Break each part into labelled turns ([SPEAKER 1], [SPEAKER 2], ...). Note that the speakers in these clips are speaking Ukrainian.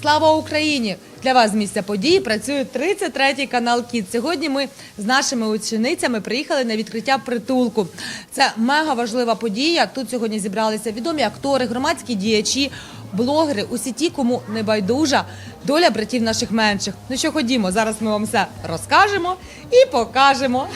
[SPEAKER 1] Слава Україні! Для вас з місця події працює 33-й канал Кіт. Сьогодні ми з нашими ученицями приїхали на відкриття притулку. Це мега важлива подія. Тут сьогодні зібралися відомі актори, громадські діячі, блогери, усі ті, кому не байдужа доля братів наших менших. Ну що ходімо, зараз ми вам все розкажемо і покажемо.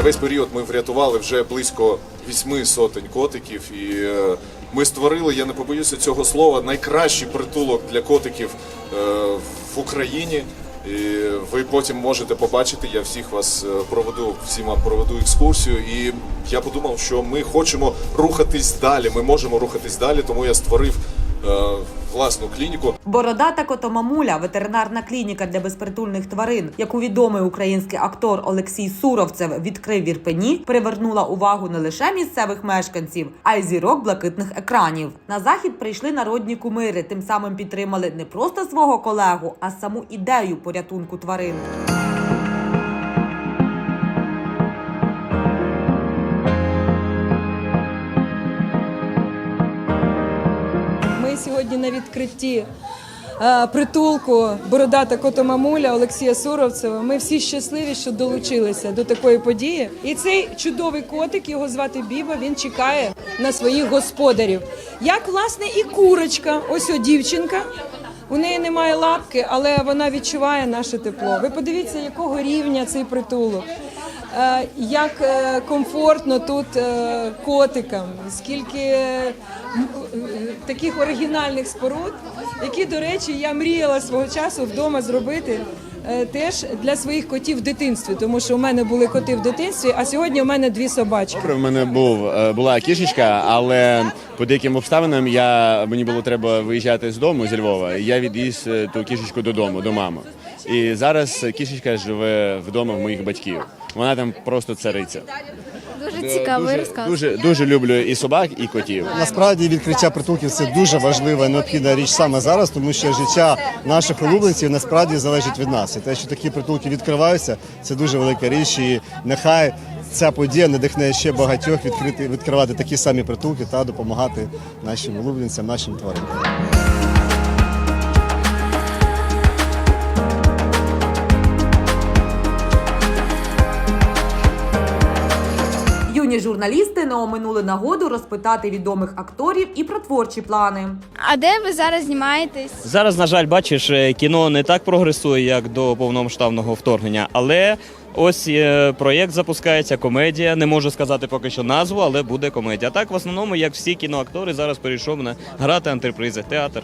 [SPEAKER 2] За весь період ми врятували вже близько вісьми сотень котиків, і е, ми створили, я не побоюся цього слова, найкращий притулок для котиків е, в Україні. І ви потім можете побачити, я всіх вас е, проведу, всім вам проведу екскурсію. І я подумав, що ми хочемо рухатись далі. Ми можемо рухатись далі, тому я створив власну клініку.
[SPEAKER 1] Бородата котомамуля, ветеринарна клініка для безпритульних тварин, яку відомий український актор Олексій Суровцев відкрив в Ірпені, привернула увагу не лише місцевих мешканців, а й зірок блакитних екранів. На захід прийшли народні кумири, тим самим підтримали не просто свого колегу, а саму ідею порятунку тварин.
[SPEAKER 3] Сьогодні на відкритті е, притулку Бородата Котомамуля Олексія Суровцева. Ми всі щасливі, що долучилися до такої події. І цей чудовий котик, його звати Біба. Він чекає на своїх господарів. Як власне і курочка, ось о дівчинка. У неї немає лапки, але вона відчуває наше тепло. Ви подивіться, якого рівня цей притулок. Е, Як е, комфортно тут е, котикам, скільки таких оригінальних споруд, які, до речі, я мріяла свого часу вдома зробити теж для своїх котів в дитинстві, тому що у мене були коти в дитинстві, а сьогодні у мене дві собачки.
[SPEAKER 4] Добре, в мене був була кішечка, але по деяким обставинам я мені було треба виїжджати з дому зі Львова. і Я відвіз ту кішечку додому, до мами. І зараз кішечка живе вдома в моїх батьків. Вона там просто цариця.
[SPEAKER 5] Дуже цікавий
[SPEAKER 4] Дуже,
[SPEAKER 5] розказ.
[SPEAKER 4] дуже дуже люблю і собак, і котів.
[SPEAKER 6] Насправді відкриття притулків це дуже важлива і необхідна річ саме зараз, тому що життя наших улюбленців насправді залежить від нас. І те, що такі притулки відкриваються, це дуже велика річ. І нехай ця подія надихне ще багатьох відкрити відкривати такі самі притулки та допомагати нашим улюбленцям, нашим тваринам.
[SPEAKER 1] Юні журналісти не оминули нагоду розпитати відомих акторів і про творчі плани.
[SPEAKER 5] А де ви зараз знімаєтесь?
[SPEAKER 7] Зараз, на жаль, бачиш, е, кіно не так прогресує, як до повномасштабного вторгнення, але ось е, проєкт запускається, комедія. Не можу сказати поки що назву, але буде комедія. Так, в основному, як всі кіноактори, зараз перейшов на грати антрепризи, театр.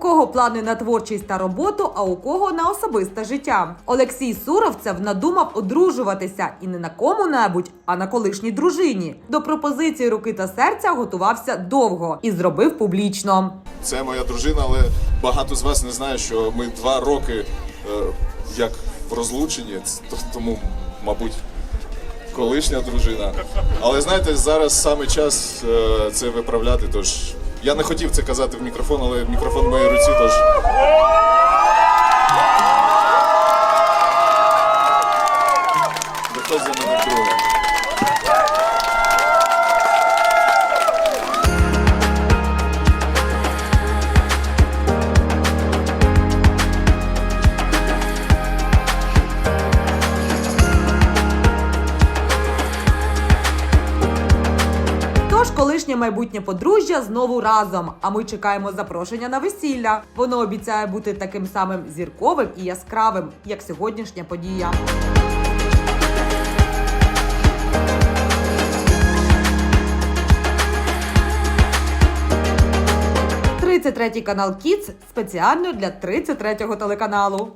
[SPEAKER 1] Кого плани на творчість та роботу, а у кого на особисте життя. Олексій Суровцев надумав одружуватися і не на кому-небудь, а на колишній дружині. До пропозиції руки та серця готувався довго і зробив публічно.
[SPEAKER 2] Це моя дружина, але багато з вас не знає, що ми два роки е, як ц- тому, мабуть, колишня дружина. Але знаєте, зараз саме час е, це виправляти. Тож я не хотів це казати в мікрофон, але мікрофон в моїй руці.
[SPEAKER 1] Тож колишнє майбутнє подружжя знову разом. А ми чекаємо запрошення на весілля. Воно обіцяє бути таким самим зірковим і яскравим, як сьогоднішня подія. Тридцять третій канал Кіц спеціально для 33-го телеканалу.